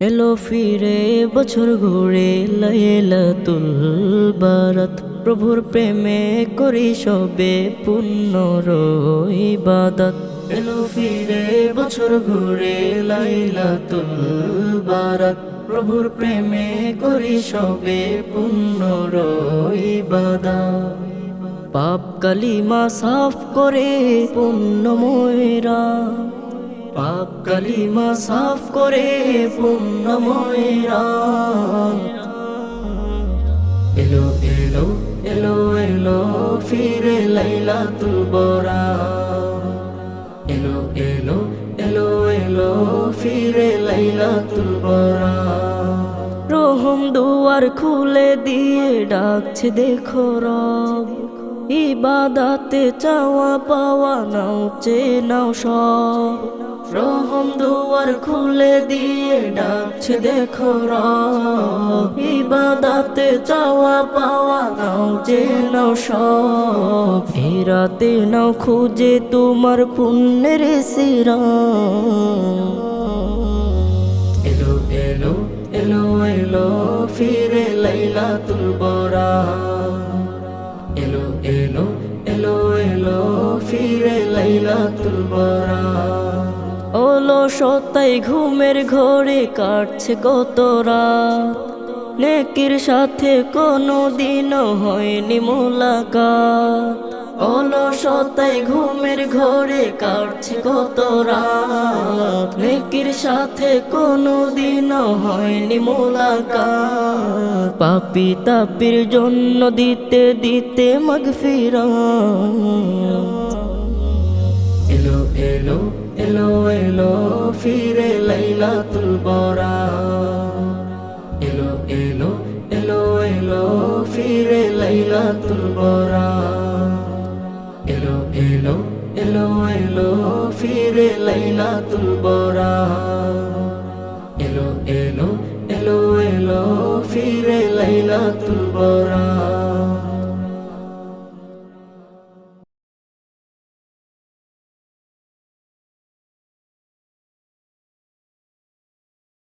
এলো ফিরে, বছর ঘুরে, লাইলাতুল বারাত। প্রভুর প্রেমে করি সবে পুণ্য ইবাদত। এলো ফিরে, বছর ঘুরে, লাইলাতুল বারাত। প্রভুর প্রেমে করি সবে পুণ্য ইবাদত। পাপ কালিমা সাফ করে পুণ্যময়রা পাপ কালিমা সাফ করে পুণ্যময়রা এলো এলো এলো এলো, ফিরে লাইলাতুল বরা। এলো এলো এলো এলো, ফিরে লাইলাতুল বরা। রহম দুয়ার খুলে দিয়ে ডাকছে, দেখো রব। ইবাদাতে চাওয়া পাওয়া নাও চে নাও সব। রহম দুয়ার খুলে দিয়ে ডাকছে, দেখো রব। ইবাদাতে চাওয়া পাওয়া নাও যে নাও সব। এই রাতে নাও খুঁজে তোমার পুণ্যের সিরা এলো এলো এলো এলো, ফিরে লাইলাতুল বরা। লাইলাতুল ওলো সতাই ঘুমের ঘরে কাটছে কত রাত। নেকির সাথে কোনো দিনও হয়নি মোলাকাত। অলসতায় ঘুমের ঘরে কাটছে কত রাত। নেকির সাথে কোনো দিনও হয়নি মোলাকাত। পাপি তাপির জন্য দিতে দিতে মগফিরা ফিরে লাইলাতুল বরা। এলো এলো এলো এলো, ফিরে লাইলাতুল বরা। এলো এলো এলো এলো, ফিরে লাইলাতুল বরা। এলো এলো এলো এলো, ফিরে লাইলাতুল বরা।